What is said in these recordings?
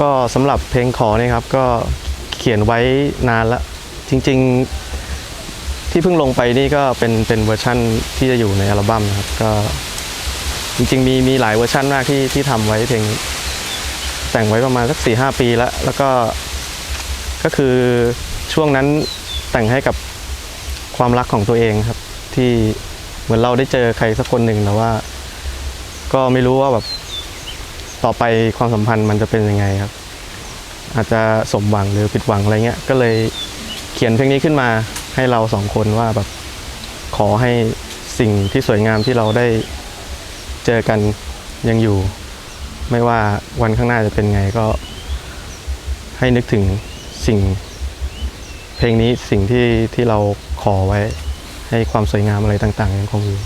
ก็สำหรับเพลงขอเนี่ยครับก็เขียนไว้นานละจริงๆที่เพิ่งลงไปนี่ก็เป็นเป็นเวอร์ชั่นที่จะอยู่ในอัลบั้มนะครับก็จริงๆมีมีหลายเวอร์ชันมากที่ที่ทำไว้เพลงแต่งไว้ประมาณสักสี่ห้าปีแล้วแล้วก็ก็คือช่วงนั้นแต่งให้กับความรักของตัวเองครับ ที่เหมือนเราได้เจอใครสักคนหนึ่งแต่ว่า ก็ไม่รู้ว่าแบบ ต่อไปความสัมพันธ์มันจะเป็นยังไงครับ อาจจะสมหวังหรือผิดหวังอะไรเงี้ยก็เลยเขียนเพลงนี้ขึ้นมาให้เราสองคนว่าแบบขอให้สิ่งที่สวยงามที่เราได้เจอกันยังอยู่ ไม่ว่าวันข้างหน้าจะเป็นไงก็ ให้นึกถึงสิ่ง เพลงนี้สิ่งที่ที่เราขอไว้ ให้ความสวยงามอะไรต่างๆยังคงอยู่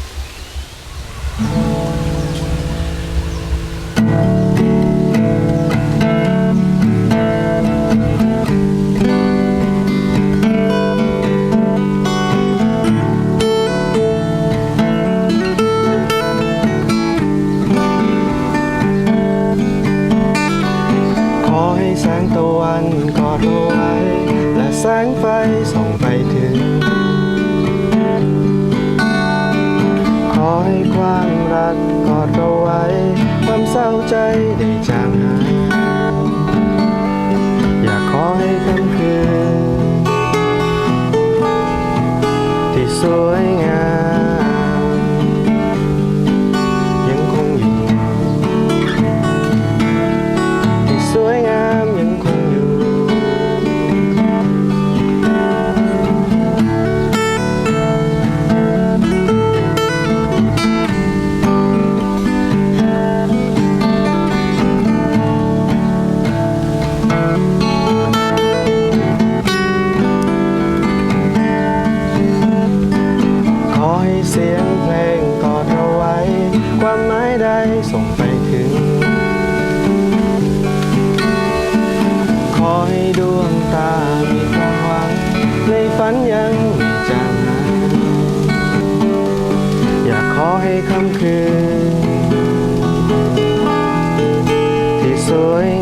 แสงไฟส่องไปถึง ขอให้ความรักกอดเราไว้ ความเศร้าใจได้จางหาย อยากขอให้ค่ำคืน ที่สวยงาม ฝันยังไม่จางหายอยากขอให้ค่ำคืน ที่สวย